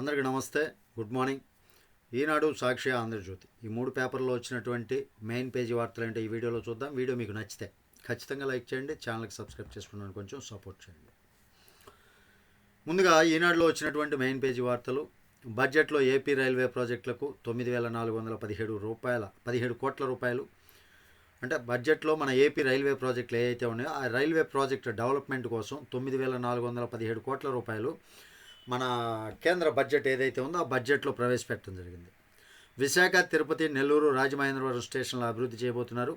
అందరికీ నమస్తే good morning. Eenadu Sakshi Andhra Jyothi. ఈ మూడు పేపర్లో వచ్చినటువంటి మెయిన్ పేజీ వార్తలు ఏంటో ఈ వీడియోలో చూద్దాం. వీడియో మీకు నచ్చితే ఖచ్చితంగా లైక్ చేయండి ఛానల్కి సబ్స్క్రైబ్ చేసుకున్నాను కొంచెం సపోర్ట్ చేయండి. ముందుగా ఈనాడులో వచ్చినటువంటి మెయిన్ పేజీ వార్తలు. బడ్జెట్లో ఏపీ రైల్వే ప్రాజెక్టులకు తొమ్మిది వేల నాలుగు వందల పదిహేడు రూపాయల పదిహేడు కోట్ల రూపాయలు. అంటే బడ్జెట్లో మన ఏపీ రైల్వే ప్రాజెక్టులు ఏవైతే ఉన్నాయో ఆ రైల్వే ప్రాజెక్టు డెవలప్మెంట్ కోసం తొమ్మిది వేల నాలుగు వందల పదిహేడు కోట్ల రూపాయలు. మన కేంద్ర బడ్జెట్ ఏదైతే ఉందో ఆ బడ్జెట్లో ప్రవేశపెట్టడం జరిగింది. విశాఖ తిరుపతి నెల్లూరు రాజమహేంద్రవరం స్టేషన్లు అభివృద్ధి చేయబోతున్నారు.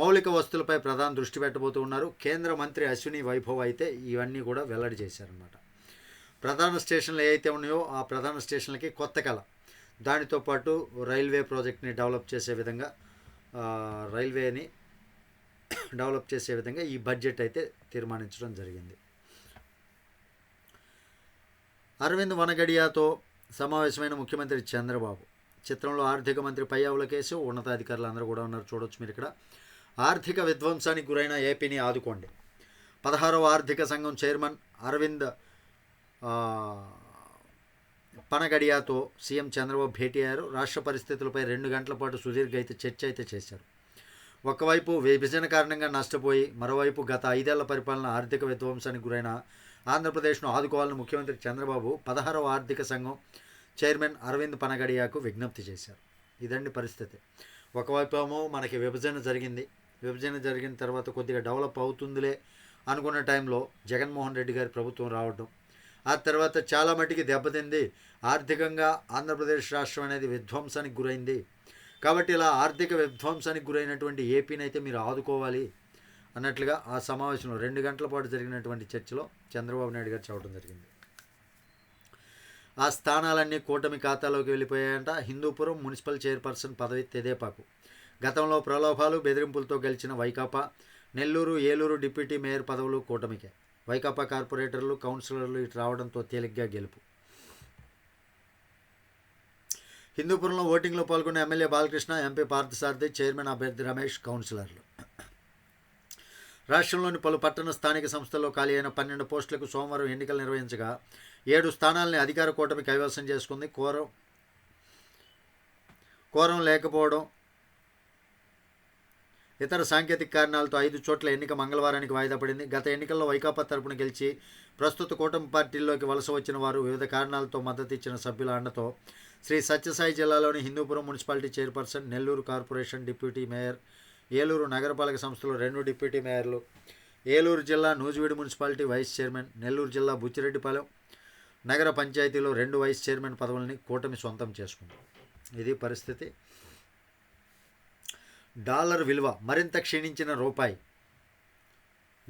మౌలిక వస్తువులపై ప్రధాన దృష్టి పెట్టబోతూ ఉన్నారు. కేంద్ర మంత్రి అశ్విని వైభవ్ అయితే ఇవన్నీ కూడా వెల్లడి చేశారన్నమాట. ప్రధాన స్టేషన్లు ఏవైతే ఉన్నాయో ఆ ప్రధాన స్టేషన్లకి కొత్త కళ. దానితో పాటు రైల్వే ప్రాజెక్ట్ని డెవలప్ చేసే విధంగా రైల్వేని డెవలప్ చేసే విధంగా ఈ బడ్జెట్ అయితే తీర్మానించడం జరిగింది. అరవింద్ వనగడియాతో సమావేశమైన ముఖ్యమంత్రి చంద్రబాబు. చిత్రంలో ఆర్థిక మంత్రి పయ్యావుల కేసు ఉన్నతాధికారులు అందరూ కూడా ఉన్నారు. చూడొచ్చు మీరు ఇక్కడ. ఆర్థిక విధ్వంసానికి గురైన ఏపీని ఆదుకోండి. పదహారవ ఆర్థిక సంఘం చైర్మన్ అరవింద్ పనగడియాతో సీఎం చంద్రబాబు భేటీ అయ్యారు. రాష్ట్ర పరిస్థితులపై రెండు గంటల పాటు సుదీర్ఘ అయితే చర్చ అయితే చేశారు. ఒకవైపు విభజన కారణంగా నష్టపోయి మరోవైపు గత ఐదేళ్ళ పరిపాలన ఆర్థిక విధ్వంసానికి గురైన ఆంధ్రప్రదేశ్ను ఆదుకోవాలని ముఖ్యమంత్రి చంద్రబాబు పదహారవ ఆర్థిక సంఘం చైర్మన్ అరవింద్ పనగడియాకు విజ్ఞప్తి చేశారు. ఇదండి పరిస్థితి. ఒకవైపు ఏమో మనకి విభజన జరిగింది. విభజన జరిగిన తర్వాత కొద్దిగా డెవలప్ అవుతుందిలే అనుకున్న టైంలో జగన్మోహన్ రెడ్డి గారి ప్రభుత్వం రావడం. ఆ తర్వాత చాలా మటుకి దెబ్బతింది. ఆర్థికంగా ఆంధ్రప్రదేశ్ రాష్ట్రం అనేది విధ్వంసానికి గురైంది. కాబట్టి ఇలా ఆర్థిక విధ్వంసానికి గురైనటువంటి ఏపీని అయితే మీరు ఆదుకోవాలి. అన్నట్లుగా ఆ సమావేశంలో రెండు గంటల పాటు జరిగినటువంటి చర్చలో చంద్రబాబు నాయుడు గారు చెప్పడం జరిగింది. ఆ స్థానాలన్నీ కూటమి ఖాతాలోకి వెళ్ళిపోయాయంట. హిందూపురం మున్సిపల్ చైర్పర్సన్ పదవి తెదేపాకు. గతంలో ప్రలోభాలు బెదిరింపులతో గెలిచిన వైకాపా నెల్లూరు ఏలూరు డిప్యూటీ మేయర్ పదవులు కూటమికే. వైకాపా కార్పొరేటర్లు కౌన్సిలర్లు ఇటు రావడంతో తేలిగ్గా గెలుపు. హిందూపురంలో ఓటింగ్లో పాల్గొన్న MLA Balakrishna MP Parthasarathy chairman అభ్యర్థి రమేష్ కౌన్సిలర్లు. రాష్ట్రంలోని పలు పట్టణ స్థానిక సంస్థల్లో ఖాళీ అయిన పన్నెండు పోస్టులకు సోమవారం ఎన్నికలు నిర్వహించగా ఏడు స్థానాలని అధికార కూటమి కైవసం చేసుకుంది. కోరం కోరం లేకపోవడం ఇతర సాంకేతిక కారణాలతో ఐదు చోట్ల ఎన్నిక మంగళవారానికి వాయిదా పడింది. గత ఎన్నికల్లో వైకాపా తరపున గెలిచి ప్రస్తుత కూటమి పార్టీల్లోకి వలస వచ్చిన వారు వివిధ కారణాలతో మద్దతు ఇచ్చిన సభ్యుల అండతో శ్రీ సత్యసాయి జిల్లాలోని Hindupuram municipality chairperson Nellore corporation deputy mayor Eluru నగరపాలక సంస్థలో రెండు డిప్యూటీ మేయర్లు. ఏలూరు జిల్లా Nuzvid municipality vice chairman Nellore జిల్లా బుచ్చిరెడ్డిపాలెం నగర పంచాయతీలో రెండు వైస్ చైర్మన్ పదవులని కూటమి సొంతం చేసుకుంది. ఇది పరిస్థితి. డాలర్ విలువ మరింత క్షీణించిన రూపాయి.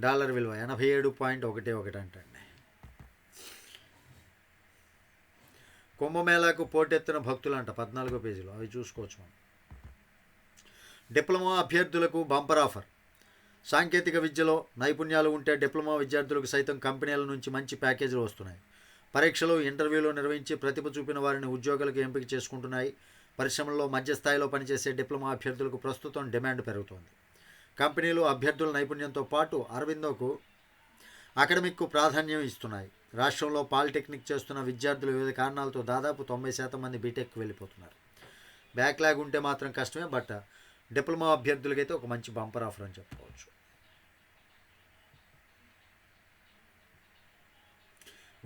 డాలర్ విలువ ఎనభై ఏడు పాయింట్ ఒకటి ఒకటి అంటండి. కుంభమేళాకు పోటెత్తిన భక్తులు అంట పద్నాలుగో పేజీలో. అవి చూసుకోవచ్చు మనం. డిప్లొమా అభ్యర్థులకు బంపర్ ఆఫర్. సాంకేతిక విద్యలో నైపుణ్యాలు ఉంటే డిప్లొమా విద్యార్థులకు సైతం కంపెనీల నుంచి మంచి ప్యాకేజీలు వస్తున్నాయి. పరీక్షలు ఇంటర్వ్యూలు నిర్వహించి ప్రతిభ చూపిన వారిని ఉద్యోగాలకు ఎంపిక చేసుకుంటున్నాయి. పరిశ్రమల్లో మధ్యస్థాయిలో పనిచేసే డిప్లొమా అభ్యర్థులకు ప్రస్తుతం డిమాండ్ పెరుగుతోంది. కంపెనీలు అభ్యర్థుల నైపుణ్యంతో పాటు అరవిందోకు అకడమిక్కు ప్రాధాన్యం ఇస్తున్నాయి. రాష్ట్రంలో పాలిటెక్నిక్ చేస్తున్న విద్యార్థులు వివిధ కారణాలతో దాదాపు తొంభై శాతం మంది బీటెక్ వెళ్ళిపోతున్నారు. బ్యాక్లాగ్ ఉంటే మాత్రం కష్టమే బట్ డిప్లొమా అభ్యర్థులకైతే ఒక మంచి బంపర్ ఆఫర్ అని చెప్పుకోవచ్చు.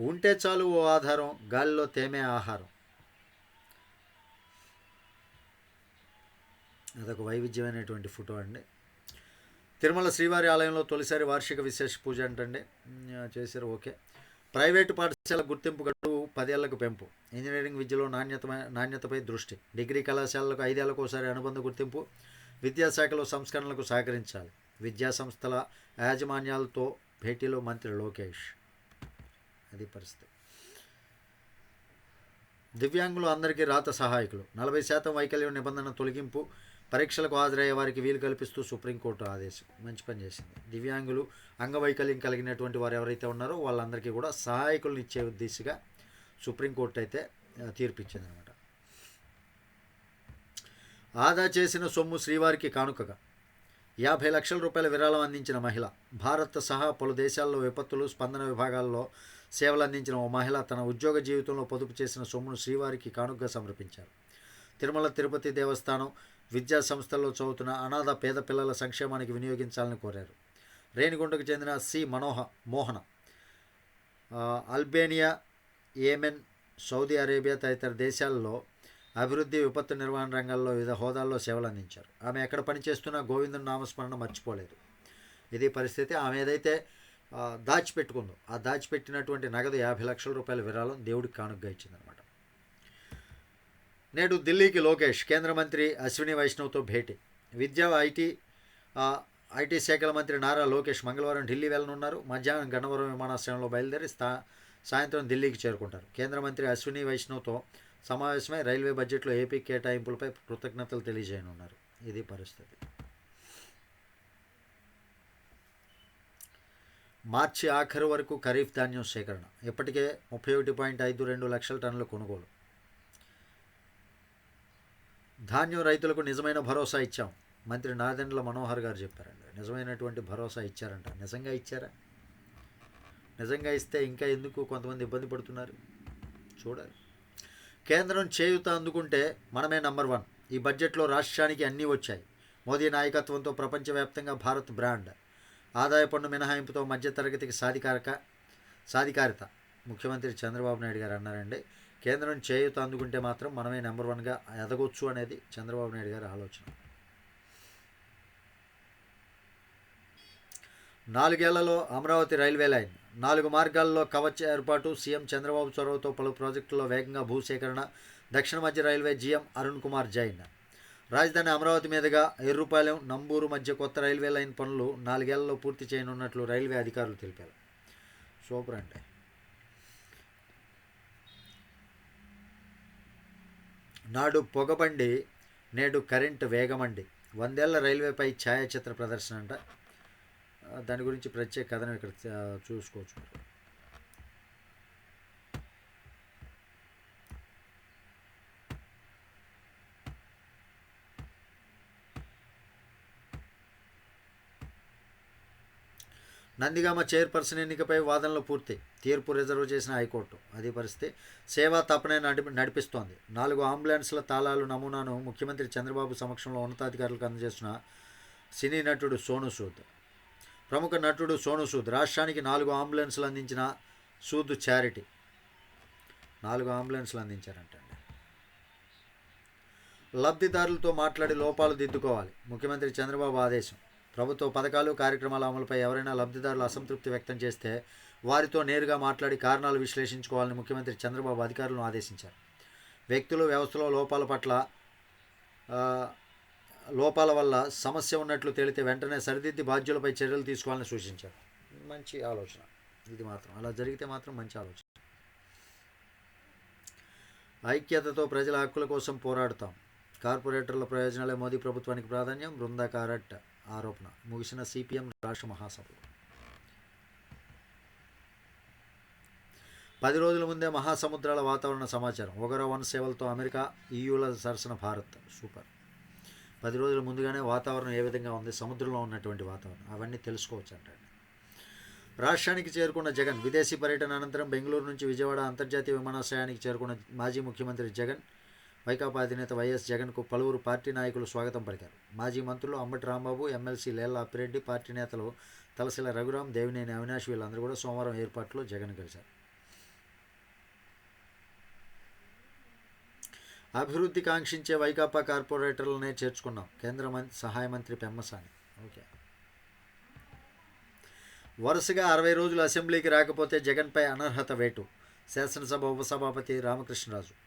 ఉంటే చాలు ఓ ఆధారం గాలిలో తేమే ఆహారం. అదొక వైవిధ్యమైనటువంటి ఫోటో అండి. తిరుమల శ్రీవారి ఆలయంలో తొలిసారి వార్షిక విశేష పూజ అంటండి. చేశారు ఓకే. ప్రైవేటు పాఠశాల గుర్తింపు గడువు పదేళ్ళకు పెంపు. ఇంజనీరింగ్ విద్యలో నాణ్యత నాణ్యతపై దృష్టి. డిగ్రీ కళాశాలలకు ఐదేళ్ళకు ఒకసారి అనుబంధ గుర్తింపు. విద్యాశాఖలో సంస్కరణలకు సహకరించాలి. విద్యా సంస్థల యాజమాన్యాలతో భేటీలో మంత్రి లోకేష్. అది పరిస్థితి. దివ్యాంగులు అందరికీ రాత సహాయకులు. నలభై శాతం వైకల్యం నిబంధన తొలగింపు పరీక్షలకు హాజరయ్యే వారికి వీలు కల్పిస్తూ సుప్రీంకోర్టు ఆదేశం. మంచి పని చేసింది. దివ్యాంగులు అంగవైకల్యం కలిగినటువంటి వారు ఎవరైతే ఉన్నారో వాళ్ళందరికీ కూడా సహాయకులను ఇచ్చే ఉద్దేశంగా సుప్రీంకోర్టు అయితే తీర్పిచ్చింది అనమాట ఆదా చేసిన సొమ్ము శ్రీవారికి కానుకగా. యాభై లక్షల రూపాయల విరాళం అందించిన మహిళ భారత్ సహా పలు దేశాల్లో విపత్తులు స్పందన విభాగాల్లో సేవలు అందించిన ఓ మహిళ తన ఉద్యోగ జీవితంలో పొదుపు చేసిన సొమ్మును శ్రీవారికి కానుకగా సమర్పించారు. తిరుమల తిరుపతి దేవస్థానం విద్యా సంస్థల్లో చదువుతున్న అనాథ పేద పిల్లల సంక్షేమానికి వినియోగించాలని కోరారు. రేణిగుంటకు చెందిన సి. మనోహ మోహన అల్బేనియా ఏమెన్ సౌదీ అరేబియా తదితర దేశాల్లో అభివృద్ధి విపత్తు నిర్వహణ రంగాల్లో వివిధ హోదాల్లో సేవలు అందించారు ఆమె ఎక్కడ పనిచేస్తున్నా గోవిందుని నామస్మరణ మర్చిపోలేదు. ఇది పరిస్థితి. ఆమె ఏదైతే దాచిపెట్టుకుందో ఆ దాచిపెట్టినటువంటి నగదు యాభై లక్షల రూపాయల విరాళం దేవుడికి కానుకగా ఇచ్చిందనమాట. నేడు ఢిల్లీకి లోకేష్ కేంద్ర మంత్రి అశ్విని వైష్ణవ్తో భేటీ. విద్యా ఐటీ ఐటీ శాఖల మంత్రి నారా లోకేష్ మంగళవారం ఢిల్లీ వెళ్ళనున్నారు. మధ్యాహ్నం గన్నవరం విమానాశ్రయంలో బయలుదేరి స్థా సాయంత్రం ఢిల్లీకి చేరుకుంటారు. కేంద్ర మంత్రి అశ్విని వైష్ణవ్తో సమావేశమై రైల్వే బడ్జెట్లో ఏపీ కేటాయింపులపై కృతజ్ఞతలు తెలియజేయనున్నారు. ఇది పరిస్థితి. మార్చి ఆఖరు వరకు ఖరీఫ్ ధాన్యం సేకరణ. ఇప్పటికే ముప్పై ఒకటి పాయింట్ ఐదు రెండు లక్షల టన్నుల కొనుగోలు. ధాన్యం రైతులకు నిజమైన భరోసా ఇచ్చాం. మంత్రి నాదెండ్ల మనోహర్ గారు చెప్పారండి. నిజమైనటువంటి భరోసా ఇచ్చారంట. నిజంగా ఇచ్చారా? నిజంగా ఇస్తే ఇంకా ఎందుకు కొంతమంది ఇబ్బంది పడుతున్నారు? చూడాలి. కేంద్రం చేయూత అందుకుంటే మనమే నంబర్ వన్ ఈ బడ్జెట్లో రాష్ట్రానికి అన్నీ వచ్చాయి. మోదీ నాయకత్వంతో ప్రపంచవ్యాప్తంగా భారత్ బ్రాండ్ ఆదాయ పన్ను మినహాయింపుతో మధ్యతరగతికి సాధికారక సాధికారిత. ముఖ్యమంత్రి చంద్రబాబు నాయుడు గారు అన్నారండి కేంద్రం చేయూత అందుకుంటే మాత్రం మనమే నెంబర్ వన్గా ఎదగొచ్చు అనేది చంద్రబాబు నాయుడు గారి ఆలోచన. నాలుగేళ్ళలో అమరావతి రైల్వే లైన్. నాలుగు మార్గాల్లో కవచ్ ఏర్పాటు సీఎం చంద్రబాబు చొరవతో పలు ప్రాజెక్టుల్లో వేగంగా భూసేకరణ దక్షిణ మధ్య రైల్వే జీఎం అరుణ్ కుమార్ జైన్ రాజధాని అమరావతి మీదుగా ఎర్రుపాలెం నంబూరు మధ్య కొత్త రైల్వే లైన్ పనులు నాలుగేళ్ళలో పూర్తి చేయనున్నట్లు రైల్వే అధికారులు తెలిపారు. సూపర్ అంటే నాడు పొగబండి నేడు కరెంటు వేగమండి వందేళ్ళ రైల్వేపై ఛాయాచిత్ర ప్రదర్శన అంట. దాని గురించి ప్రత్యేక కథనం ఇక్కడ చూసుకోవచ్చు. నందిగామ చైర్పర్సన్ ఎన్నికపై వాదనలు పూర్తి. తీర్పు రిజర్వ్ చేసిన హైకోర్టు. అది పరిస్థితి సేవా తపనే నడిపి నడిపిస్తోంది. నాలుగు అంబులెన్స్ల తాళాలు నమూనాను ముఖ్యమంత్రి చంద్రబాబు సమక్షంలో ఉన్నతాధికారులకు అందజేసిన సినీ నటుడు సోను సూద్. ప్రముఖ నటుడు సోను సూద్. రాష్ట్రానికి నాలుగు అంబులెన్స్లు అందించిన సూద్ చారిటీ. నాలుగు అంబులెన్స్లు అందించారంటండి. లబ్ధిదారులతో మాట్లాడి లోపాలు దిద్దుకోవాలి. ముఖ్యమంత్రి చంద్రబాబు ఆదేశం. ప్రభుత్వ పథకాలు కార్యక్రమాల అమలుపై ఎవరైనా లబ్ధిదారులు అసంతృప్తి వ్యక్తం చేస్తే వారితో నేరుగా మాట్లాడి కారణాలు విశ్లేషించుకోవాలని ముఖ్యమంత్రి చంద్రబాబు అధికారులను ఆదేశించారు. వ్యక్తులు వ్యవస్థలో లోపాల పట్ల లోపాల వల్ల సమస్య ఉన్నట్లు తేలితే వెంటనే సరిదిద్ది బాధ్యులపై చర్యలు తీసుకోవాలని సూచించారు. మంచి ఆలోచన. ఇది మాత్రం. అలా జరిగితే మాత్రం మంచి ఆలోచన. ఐక్యతతో ప్రజల హక్కుల కోసం పోరాడుతాం. కార్పొరేటర్ల ప్రయోజనాలే మోదీ ప్రభుత్వానికి ప్రాధాన్యం. బృందా కారట్ ఆరోపణ. ముగిసిన సిపిఎం రాష్ట్ర మహాసభలు పది రోజుల ముందే మహాసముద్రాల వాతావరణ సమాచారం. ఒకరో వన్ సేవలతో అమెరికా ఈయూల సరసన భారత్. సూపర్. పది రోజుల ముందుగానే వాతావరణం ఏ విధంగా ఉంది? సముద్రంలో ఉన్నటువంటి వాతావరణం. అవన్నీ తెలుసుకోవచ్చు అంటాడు రాష్ట్రానికి చేరుకున్న జగన్ విదేశీ పర్యటన అనంతరం బెంగళూరు నుంచి విజయవాడ అంతర్జాతీయ విమానాశ్రయానికి చేరుకున్న మాజీ ముఖ్యమంత్రి జగన్ వైకాపా అధినేత వైఎస్ జగన్కు పలువురు పార్టీ నాయకులు స్వాగతం పలికారు. మాజీ మంత్రులు అంబటి రాంబాబు ఎమ్మెల్సీ లేళ్ళ అప్పిరెడ్డి పార్టీ నేతలు తలసిల రఘురాం దేవినేని అవినాష్ వీళ్ళందరూ కూడా సోమవారం ఏర్పాట్లో జగన్ కలిశారు. అభివృద్ధి కాంక్షించే వైకాపా కార్పొరేటర్లనే చేర్చుకున్నాం. కేంద్ర మంత్రి సహాయ మంత్రి పెమ్మసాని. ఓకే. వరుసగా అరవై రోజులు అసెంబ్లీకి రాకపోతే జగన్పై అనర్హత వేటు. శాసనసభ ఉపసభాపతి రామకృష్ణరాజు.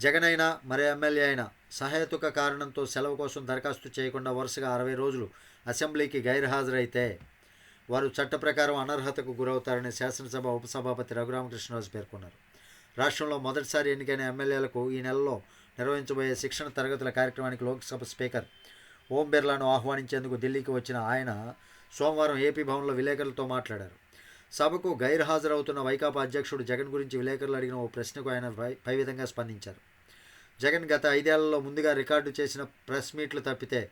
జగన్ అయినా మరే ఎమ్మెల్యే అయినా సహేతుక కారణంతో సెలవు కోసం దరఖాస్తు చేయకుండా వరుసగా అరవై రోజులు అసెంబ్లీకి గైర్హాజరైతే వారు చట్ట ప్రకారం అనర్హతకు గురవుతారని శాసనసభ ఉపసభాపతి రఘురామకృష్ణరాజు పేర్కొన్నారు. రాష్ట్రంలో మొదటిసారి ఎన్నికైన ఎమ్మెల్యేలకు ఈ నెలలో నిర్వహించబోయే శిక్షణ తరగతుల కార్యక్రమానికి లోక్సభ స్పీకర్ ఓం బిర్లాను ఆహ్వానించేందుకు ఢిల్లీకి వచ్చిన ఆయన సోమవారం ఏపీ భవన్లో విలేకరులతో మాట్లాడారు. సభకు గైర్హాజరవుతున్న వైకాపా అధ్యక్షుడు జగన్ గురించి విలేకరులు అడిగిన ఓ ప్రశ్నకు ఆయన పై విధంగా స్పందించారు. జగన్ గత ఐదేళ్ళలో ముందుగా రికార్డు చేసిన ప్రెస్ మీట్లు తప్పితే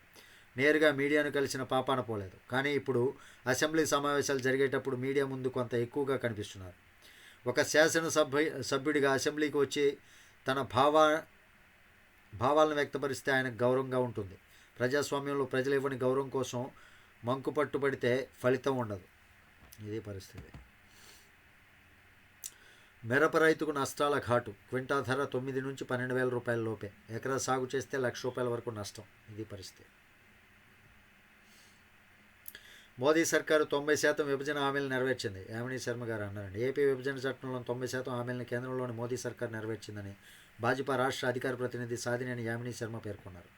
నేరుగా మీడియాను కలిసిన పాపాన పోలేదు. కానీ ఇప్పుడు అసెంబ్లీ సమావేశాలు జరిగేటప్పుడు మీడియా ముందు కొంత ఎక్కువగా కనిపిస్తున్నారు. ఒక శాసనసభ సభ్యుడిగా అసెంబ్లీకి వచ్చి తన భావా భావాలను వ్యక్తపరిస్తే ఆయనకు గౌరవంగా ఉంటుంది. ప్రజాస్వామ్యంలో ప్రజలు ఇవ్వని గౌరవం కోసం మంకు పట్టుబడితే ఫలితం ఉండదు. ఇది పరిస్థితి. మిరప రైతుకు నష్టాల ఘాటు. క్వింటా ధర తొమ్మిది నుంచి పన్నెండు వేల రూపాయల లోపే. ఎకరా సాగు చేస్తే లక్ష రూపాయల వరకు నష్టం. ఇది పరిస్థితి. మోదీ సర్కారు తొంభై శాతం విభజన హామీలు నెరవేర్చింది. యామిని శర్మ గారు అన్నారండి. ఏపీ విభజన చట్టంలో తొంభై శాతం హామీలను కేంద్రంలోని మోదీ సర్కార్ నెరవేర్చిందని భాజపా రాష్ట్ర అధికార ప్రతినిధి సాధినేని యామిని శర్మ పేర్కొన్నారు.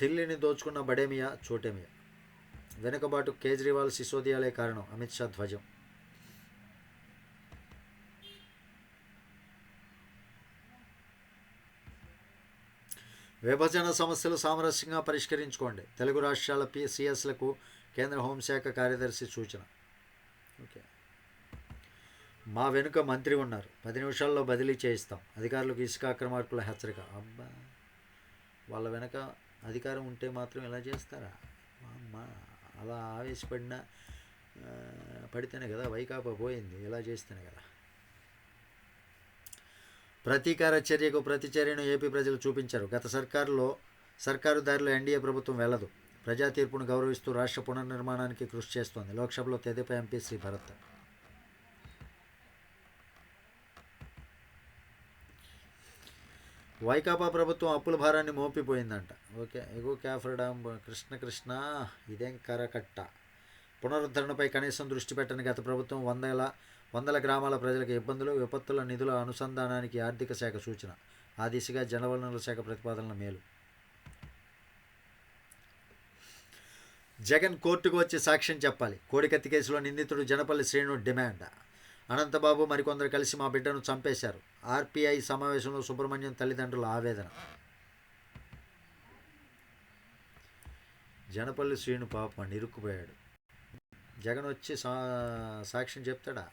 ఢిల్లీని దోచుకున్న బడేమియా చోటేమియా? వెనుకబాటు కేజ్రీవాల్ సిసోదియాలే కారణం. అమిత్ షా ధ్వజం. విభజన సమస్యలు సామరస్యంగా పరిష్కరించుకోండి. తెలుగు రాష్ట్రాల పిసిఎస్లకు కేంద్ర హోంశాఖ కార్యదర్శి సూచన. ఓకే. మా వెనుక మంత్రి ఉన్నారు. పది నిమిషాల్లో బదిలీ చేయిస్తాం. అధికారులకు ఇసుక అక్రమార్కుల హెచ్చరిక. అబ్బా! వాళ్ళ వెనక అధికారం ఉంటే మాత్రం ఇలా చేస్తారా? అమ్మా! అలా ఆవేశపడిన పడితేనే కదా వైకాపా పోయింది. ఇలా చేస్తేనే కదా. ప్రతీకార చర్యకు ప్రతి చర్యను ఏపీ ప్రజలు చూపించారు. గత సర్కారులో సర్కారు దారిలో ఎన్డీఏ ప్రభుత్వం వెళ్ళదు ప్రజా తీర్పును గౌరవిస్తూ రాష్ట్ర పునర్నిర్మాణానికి కృషి చేస్తోంది. లోక్సభలో తెదేప ఎంపీ శ్రీ భరత్. వైకాపా ప్రభుత్వం అప్పుల భారాన్ని మోపిపోయిందంట. ఓకే ఎగో క్యాఫ్రడాం కృష్ణ కృష్ణ ఇదేం కరకట్ట. పునరుద్ధరణపై కనీసం దృష్టి పెట్టని గత ప్రభుత్వం వందల వందల గ్రామాల ప్రజలకు ఇబ్బందులు విపత్తుల నిధుల అనుసంధానానికి ఆర్థిక శాఖ సూచన. ఆ దిశగా జలవనరుల శాఖ ప్రతిపాదనల మేలు. జగన్ కోర్టుకు వచ్చి సాక్ష్యం చెప్పాలి. కోడికత్తి కేసులో నిందితుడు జనపల్లి శ్రేణు డిమాండ్. అనంతబాబు మరికొందరు కలిసి మా బిడ్డను చంపేశారు. ఆర్పిఐ సమావేశంలో సుబ్రహ్మణ్యం తల్లిదండ్రుల ఆవేదన. జనపల్లి శ్రీను పాప నిరుక్కుపోయాడు. జగన్ వచ్చి సా సాక్ష్యం చెప్తాడా?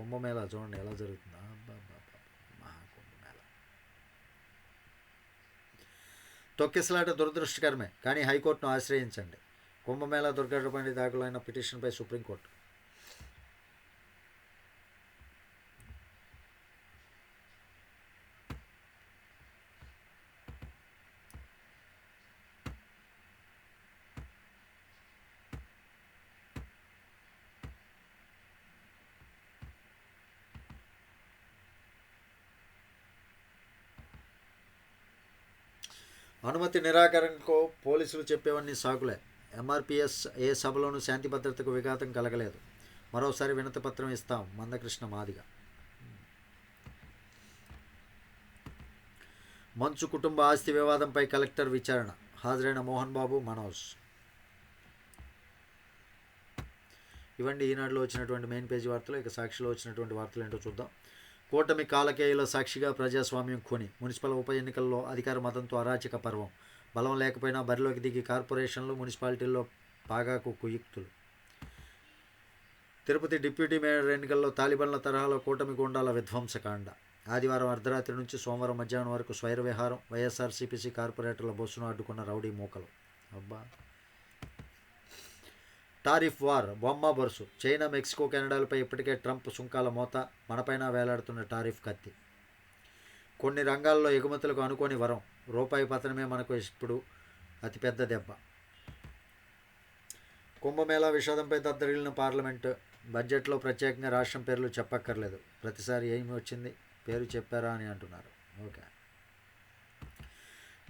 కుంభమేళా చూడండి ఎలా జరుగుతుందా. అబ్బా, తొక్కిసలాట దురదృష్టకరమే కానీ హైకోర్టును ఆశ్రయించండి. కుంభమేళా దుర్ఘటనపై దాఖలైన పిటిషన్పై సుప్రీంకోర్టు. అనుమతి నిరాకరణకు పోలీసులు చెప్పేవన్నీ సాకులే. ఎంఆర్పిఎస్ ఏ సభలోనూ శాంతి భద్రతకు విఘాతం కలగలేదు. మరోసారి వినతి పత్రం ఇస్తాం. మందకృష్ణ మాదిగ. మంచు కుటుంబ ఆస్తి వివాదంపై కలెక్టర్ విచారణ. హాజరైన మోహన్ బాబు మనోజ్. ఇవన్నీ ఈనాడులో వచ్చినటువంటి మెయిన్ పేజీ వార్తలు ఇక సాక్షిలో వచ్చినటువంటి వార్తలు ఏంటో చూద్దాం. కూటమి కాలకేయుల సాక్షిగా ప్రజాస్వామ్యం కొని మున్సిపల్ ఉప ఎన్నికల్లో అధికార మతంతో అరాచక పర్వం. బలం లేకపోయినా బరిలోకి దిగి కార్పొరేషన్లు మున్సిపాలిటీల్లో పాగాకు కుయుక్తులు. తిరుపతి డిప్యూటీ మేయర్ ఎన్నికల్లో తాలిబన్ల తరహాలో కూటమి గుండాల విధ్వంసకాండ. ఆదివారం అర్ధరాత్రి నుంచి సోమవారం మధ్యాహ్నం వరకు స్వైర విహారం వైఎస్ఆర్సీపీసీ కార్పొరేటర్ల బస్సును అడ్డుకున్న రౌడీ మూకలు. అబ్బా! టారిఫ్ వార్ బొమ్మ బొరుసు. చైనా మెక్సికో కెనడాలపై ఇప్పటికే ట్రంప్ సుంకాల మోత మనపైన వేలాడుతున్న టారిఫ్ కత్తి. కొన్ని రంగాల్లో ఎగుమతులకు అనుకోని వరం. రూపాయి పతనమే మనకు ఇప్పుడు అతిపెద్ద దెబ్బ. కుంభమేళా విషాదంపై దద్దరిల్లిన పార్లమెంటు బడ్జెట్లో ప్రత్యేకంగా రాష్ట్రం పేర్లు చెప్పక్కర్లేదు. ప్రతిసారి ఏమి వచ్చింది? పేరు చెప్పారా అని అంటున్నారు. ఓకే.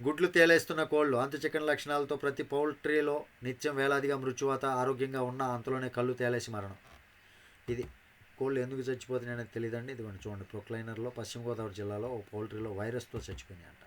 గుడ్లు తేలేస్తున్న కోళ్ళు అంతు చికెన్ లక్షణాలతో ప్రతి పౌల్ట్రీలో నిత్యం వేలాదిగా మృత్యువాత ఆరోగ్యంగా ఉన్న అంతలోనే కళ్ళు తేలేసి మరణం. ఇది కోళ్ళు ఎందుకు చచ్చిపోతున్నాయని తెలియదండి ఇదిగోండి చూడండి. ప్రొక్లైనర్లో పశ్చిమ గోదావరి జిల్లాలో ఓ పౌల్ట్రీలో వైరస్తో చచ్చిపోయినాయి అంట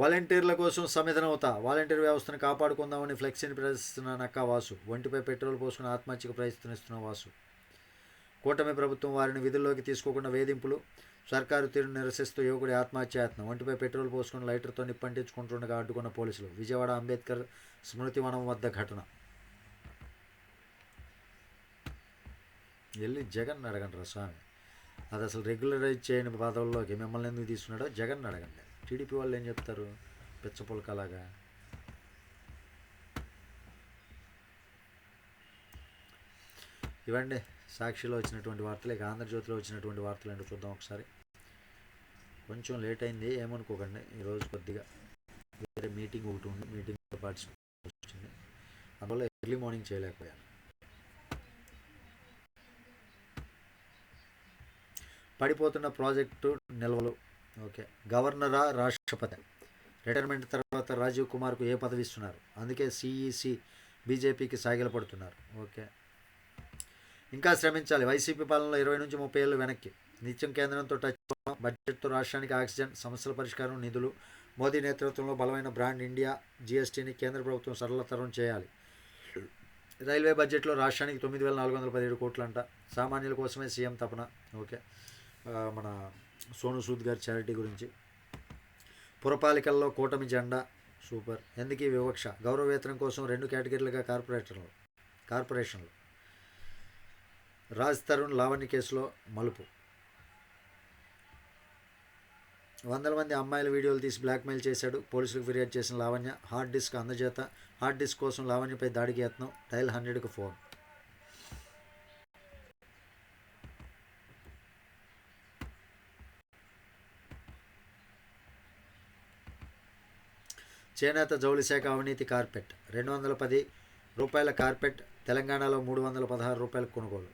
వాలంటీర్ల కోసం సమిధనవుతా వాలంటీర్ వ్యవస్థను కాపాడుకుందామని ఫ్లెక్సీని ప్రదర్శిస్తున్న నక్కా వాసు ఒంటిపై పెట్రోల్ పోసుకుని ఆత్మహత్యకు ప్రయత్నిస్తున్న వాసు. కూటమి ప్రభుత్వం వారిని విధుల్లోకి తీసుకోకుండా వేధింపులు సర్కారు తీరును నిరసిస్తూ యువకుడి ఆత్మహత్యాయత్నం ఒంటిపై పెట్రోల్ పోసుకుని లైటర్తో నిప్పంటించుకుంటుండగా అడ్డుకున్న పోలీసులు విజయవాడ అంబేద్కర్ స్మృతి వనం వద్ద ఘటన. వెళ్ళి జగన్ అడగండి రా స్వామి. అది అసలు రెగ్యులరైజ్ చేయని పదవుల్లోకి మిమ్మల్ని ఎందుకు తీసుకున్నాడో జగన్ అడగండి. టీడీపీ వాళ్ళు ఏం చెప్తారు? పిచ్చపులకలాగా ఇవ్వండి సాక్షిలో వచ్చినటువంటి వార్తలు ఇక ఆంధ్రజ్యోతిలో వచ్చినటువంటి వార్తలు ఏంటో చూద్దాం ఒకసారి. కొంచెం లేట్ అయింది ఏమనుకోకండి ఈరోజు కొద్దిగా. వేరే మీటింగ్ ఒకటి ఉంది మీటింగ్లో పార్టిసిపేట్ వచ్చింది. అందువల్ల ఎర్లీ మార్నింగ్ చేయలేకపోయాను. పడిపోతున్న ప్రాజెక్టు నిల్వలు ఓకే. గవర్నరా రాష్ట్రపతి. రిటైర్మెంట్ తర్వాత రాజీవ్ కుమార్కు ఏ పదవి ఇస్తున్నారు? అందుకే సిఈసి బీజేపీకి సాగిలపడుతున్నారు ఓకే. ఇంకా శ్రమించాలి. వైసీపీ పాలనలో ఇరవై నుంచి ముప్పై ఏళ్ళు వెనక్కి. నిత్యం కేంద్రంతో టచ్ బడ్జెట్తో రాష్ట్రానికి ఆక్సిజన్ సమస్యల పరిష్కారం నిధులు. మోదీ నేతృత్వంలో బలమైన బ్రాండ్ ఇండియా జీఎస్టీని కేంద్ర ప్రభుత్వం సరళతరం చేయాలి. రైల్వే బడ్జెట్లో రాష్ట్రానికి తొమ్మిది వేల నాలుగు వందల పదిహేడు కోట్లంట. సామాన్యుల కోసమే సీఎం తపన. ఓకే. మన సోను సూద్ గారి చారిటీ గురించి. పురపాలికల్లో కూటమి జెండా సూపర్. ఎందుకు ఈ వివక్ష? గౌరవ వేతనం కోసం రెండు కేటగిరీలుగా కార్పొరేటర్లు కార్పొరేషన్లు. రాజ్ తరుణ్ లావణ్య కేసులో మలుపు. వందల మంది అమ్మాయిల వీడియోలు తీసి బ్లాక్మెయిల్ చేశాడు. పోలీసులకు ఫిర్యాదు చేసిన లావణ్య హార్డ్ డిస్క్ అందజేత. హార్డ్ డిస్క్ కోసం లావణ్యపై దాడికి యత్నం. డైల్ హండ్రెడ్కు ఫోన్. చేనేత జౌళి శాఖ అవినీతి కార్పెట్ రెండు వందల పది రూపాయల కార్పెట్ తెలంగాణలో మూడు వందల పదహారు రూపాయల కొనుగోలు.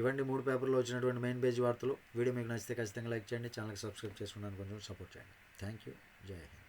ఇవన్నీ మూడు పేపర్లో వచ్చినటువంటి మెయిన్ పేజ్ వార్తలు. వీడియో మీకు నచ్చితే ఖచ్చితంగా లైక్ చేయండి ఛానల్కి సబ్స్క్రైబ్ చేసుకున్నాను కొంచెం సపోర్ట్ చేయండి. థ్యాంక్ యూ జై హింద్.